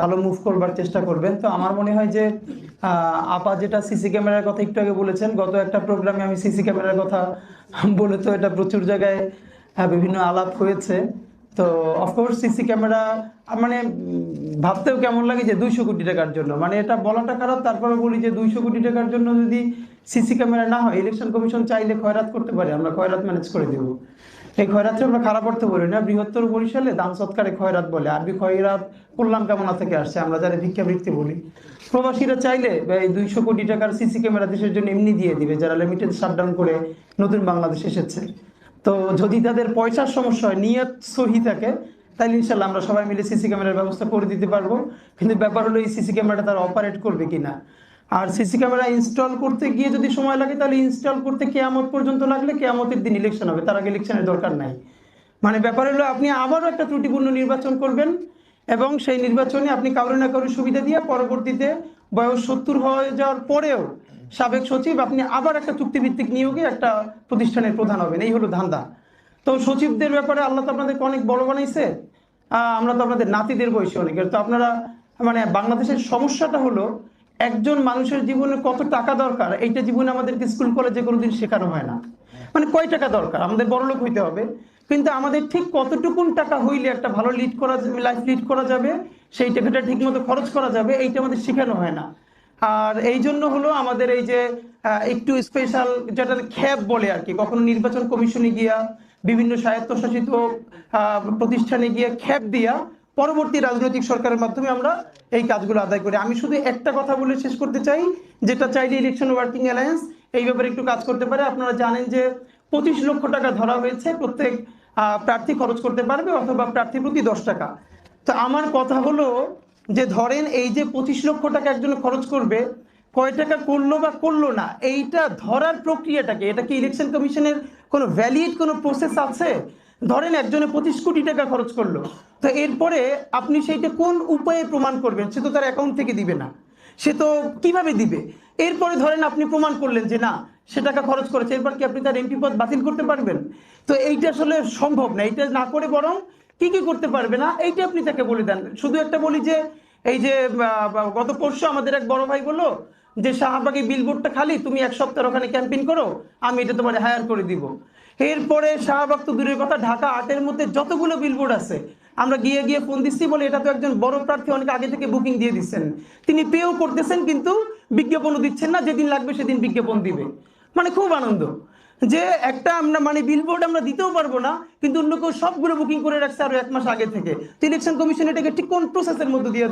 ভালো মুভ করবার চেষ্টা করবেন। তো আমার মনে হয় যে আপা যেটা সিসি ক্যামেরার কথা একটু আগে বলেছেন, গত একটা প্রোগ্রামে আমি সিসি ক্যামেরার কথা বলে তো এটা প্রচুর জায়গায় বিভিন্ন আলাপ হয়েছে। তো অফকোর্স সিসি ক্যামেরা মানে ভাবতেও কেমন লাগে যে দুইশো কোটি টাকার জন্য। মানে এটা বলাটা খারাপ, তারপরে বলি যে দুইশো কোটি টাকার জন্য যদি সিসি ক্যামেরা না হয় ইলেকশন কমিশন চাইলে খয়রাত করতে পারে, আমরা খয়রাত ম্যানেজ করে দেবো। এই খয়রাতটা আমরা খারাপ অর্থে বলি না। বৃহত্তর বরিশালে দান সৎকারে খয়রাত বলে। আরবি খয়রাত কল্যাণ কামনা থেকে আসছে, আমরা যারা ভিক্ষাবৃত্তি বলি। প্রবাসীরা চাইলে এই দুইশো কোটি টাকার সিসি ক্যামেরা দেশের জন্য এমনি দিয়ে দিবে, যারা লিমিটেড শাটডাউন করে নতুন বাংলাদেশ এসেছে। তো যদি তাদের পয়সার সমস্যা হয়, নিয়ত সহি থাকে তাহলে ইনশাল্লাহ আমরা সবাই মিলে সিসি ক্যামেরার ব্যবস্থা করে দিতে পারব। কিন্তু ব্যাপার হলো এই সিসি ক্যামেরাটা তারা অপারেট করবে কিনা। আর সিসি ক্যামেরা ইনস্টল করতে গিয়ে যদি সময় লাগে, তাহলে ইনস্টল করতে কেয়ামত পর্যন্ত লাগলে কেয়ামতের দিন ইলেকশন হবে। তার আগে ইলেকশনের দরকার নাই। মানে ব্যাপার হলো, আপনি আবারও একটা ত্রুটিপূর্ণ নির্বাচন করবেন এবং সেই নির্বাচনে আপনি কারও না কারও সুবিধা দিয়ে পরবর্তীতে বয়স সত্তর হয়ে যাওয়ার পরেও সাবেক সচিব আপনি আবার একটা চুক্তিভিত্তিক নিয়োগে একটা প্রতিষ্ঠানের প্রধান হবেন। এই হলো ধান্দা। তো সচিবদের ব্যাপারে আল্লাহ তো আপনাদেরকে অনেক বড় বানাইছে। আমরা তো আপনাদের নাতিদের বয়সী অনেকের। তো আপনারা মানে বাংলাদেশের সমস্যাটা হলো একজন মানুষের জীবনে কত টাকা দরকার, এইটা জীবনে আমাদেরকে স্কুল, কলেজে কোনোদিন শেখানো হয় না। মানে কয় টাকা দরকার? আমাদের বড়লোক হইতে হবে। কিন্তু আমাদের ঠিক কতটুকুন টাকা হইলে একটা ভালো লিড করা লাইফ লিড করা যাবে, সেই টাকাটা ঠিক মতো খরচ করা যাবে, এইটা আমাদের শেখানো হয় না। আর এই জন্য হলো আমাদের এই যে একটু স্পেশাল যেটা খ্যাপ বলে আর কি, কখনো নির্বাচন কমিশনে গিয়া, বিভিন্ন স্বায়ত্তশাসিত প্রতিষ্ঠানে গিয়ে খ্যাপ দিয়া পরবর্তী রাজনৈতিক সরকারের মাধ্যমে আমরা এই কাজগুলো আদায় করি। আমি শুধু একটা কথা বলে শেষ করতে চাই, যেটা চাইলে ইলেকশন ওয়ার্কিং অ্যালায়েন্স এই ব্যাপারে একটু কাজ করতে পারে। আপনারা জানেন যে পঁচিশ লক্ষ টাকা ধরা হয়েছে প্রত্যেক প্রার্থী খরচ করতে পারবে অথবা প্রার্থী প্রতি দশ টাকা। তো আমার কথা হলো যে ধরেন এই যে পঁচিশ লক্ষ টাকা একজন খরচ করবে, কয় টাকা করল বা করল না, এইটা ধরার প্রক্রিয়াটাকে এটা কি ইলেকশন কমিশনের কোনো ভ্যালিড কোনো প্রসেস আছে? ধরেন একজনে পঁচিশ কোটি টাকা খরচ করল। তো এরপরে আপনি সেইটা কোন উপায়ে প্রমাণ করবেন? সে তো তার অ্যাকাউন্ট থেকে দিবে না। সে তো কীভাবে দিবে? এরপরে ধরেন আপনি প্রমাণ করলেন যে না, সে টাকা খরচ করেছে, এরপর কি আপনি তার এমপি পদ বাতিল করতে পারবেন? তো এইটা আসলে সম্ভব না। এইটা না করে বরং কি কি করতে পারবে না, এইটা আপনি তাকে বলে দেন। শুধু একটা বলি যে, এই যে গত পরশু আমাদের এক বড় ভাই বলল যে, শাহবাগে বিলবোর্ডটা খালি, তুমি এক সপ্তাহ ওখানে ক্যাম্পেইন করো, আমি এটা তোমার হায়ার করে দিব। এরপরে শাহবাগ তো দূরের কথা, ঢাকা আটের মধ্যে যতগুলো বিলবোর্ড আছে, আমরা গিয়ে গিয়ে ফোন দিচ্ছি বলে এটা তো একজন বড় প্রার্থী অনেক আগে থেকে বুকিং দিয়ে দিচ্ছেন। তিনি পেও করতেছেন কিন্তু বিজ্ঞাপনও দিচ্ছেন না, যেদিন লাগবে সেদিন বিজ্ঞাপন দিবে। মানে খুব আনন্দ যে একটা আমরা মানে বিলবোর্ড আমরা দিতেও পারব না, কিন্তু অন্য কেউ সবগুলো বুকিং করে রাখছে আরও এক মাস আগে থেকে। তো ইলেকশন কমিশন এটাকে ঠিক কোন প্রসেসের মধ্যে দিয়ে?